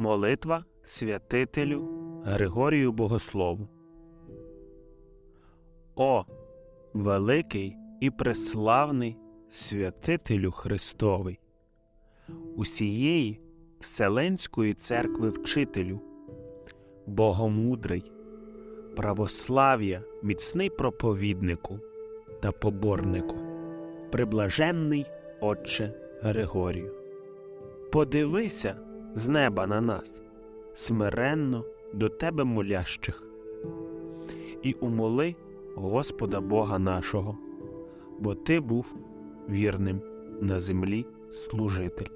Молитва святителю Григорію Богослову. О, великий і преславний святителю Христовий, усієї Вселенської церкви вчителю, Богомудрий, православ'я, міцний проповіднику та поборнику, приблаженний Отче Григорію. Подивися з неба на нас, смиренно до тебе молящих, і умоли Господа Бога нашого, бо ти був вірним на землі служитель.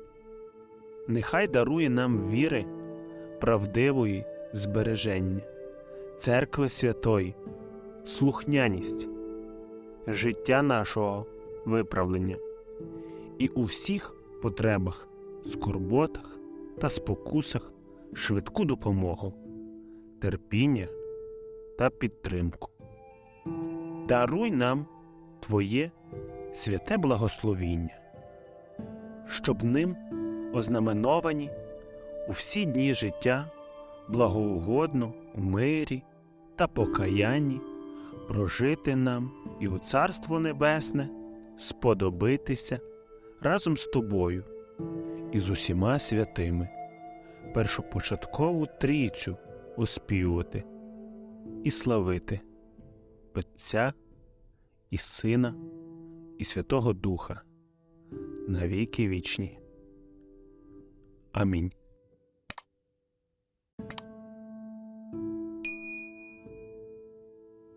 Нехай дарує нам віри, правдивої збереження, церкви святої, слухняність, життя нашого виправлення і у всіх потребах, скорботах та спокусах швидку допомогу, терпіння та підтримку. Даруй нам Твоє святе благословіння, щоб ним ознаменовані у всі дні життя благоугодно у мирі та покаянні прожити нам і у Царство Небесне сподобитися разом з тобою і з усіма святими, першопочаткову трійцю оспівувати і славити Отця і Сина і Святого Духа на віки вічні. Амінь.